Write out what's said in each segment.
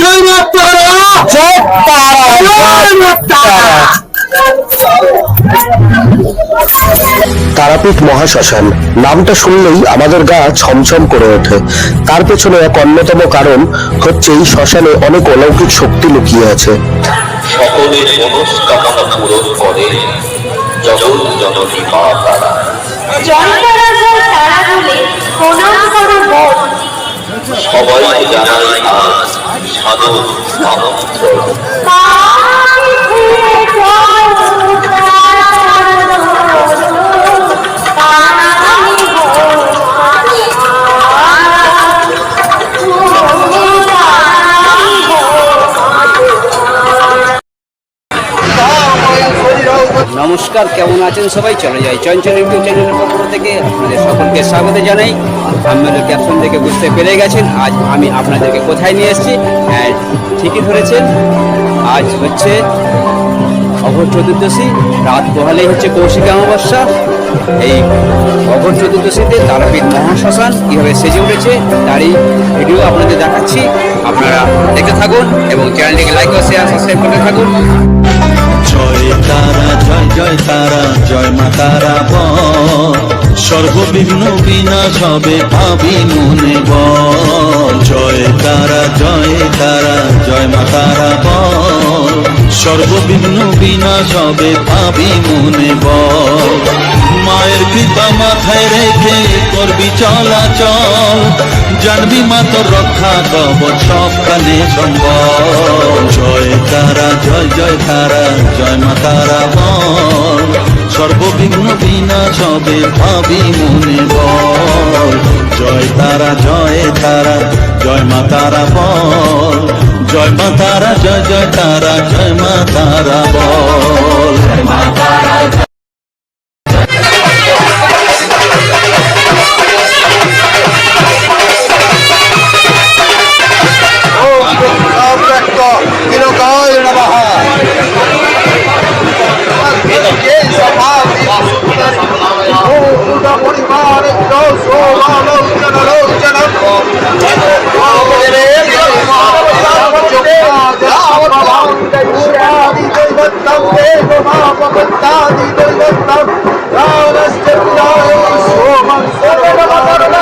জয় মা তারা জয় তারা জয় মা তারা তারাপীঠ মহাশ্মশান নামটা শুনলেই আমাদের গা ছমছম করে ওঠে। তার পেছনে এক অন্যতম কারণ হচ্ছে এই শ্মশানে অনেক অলৌকিক শক্তি লুকিয়ে আছে। সকলের মনস্কামনা পূরণ করে জগৎ জননী মা তারা। জয় তারা বলে প্রণাম সবাই জানাই আজ সাধন নমস্কার, কেমন আছেন সবাই? চলে যাই চঞ্চল ইউটিউব চ্যানেলের পক্ষ থেকে আপনাদের সকলকে স্বাগত জানাই। আপনাদের ক্যাপশন থেকে বুঝতে পেরে গেছেন, আজ আমি আপনাদেরকে কোথায় নিয়ে এসেছি? হ্যাঁ ঠিকই ধরেছেন। আজ হচ্ছে অঘর চতুর্দশী, রাত পোহালেই হচ্ছে কৌশিক অমাবস্যা। এই অঘর চতুর্দশীতে তারাপীঠ মহাশ্মশান কীভাবে সেজে উঠেছে, তারই ভিডিও আপনাদের দেখাচ্ছি। আপনারা দেখতে থাকুন এবং চ্যানেলটিকে লাইক ও শেয়ার সাবস্ক্রাইব করতে থাকুন। জয় তারা জয় জয় তারা জয় মা তারা ব সর্ববিঘ্ন বিনাশ হবে ভাবি মনে ব জয় তারা জয় তারা জয় মা তারা ব সর্ববিঘ্ন বিনাশ হবে ভাবি মনে বল মায়ের কৃপা মাথায় রেখে করবি চলাচল। জানবি মা তোর রক্ষা কবচ সবখানে সম্বল জয় তারা, জয় জয় তারা, জয় মা তারা বল। সর্ববিঘ্ন বিনাশ হবে ভাবি মনে বল। জয় তারা জয় তারা, জয় মা তারা বল। জয় মা তারা, জয় জয় তারা, জয় মা তারা বল। Oh, my God.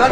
ওম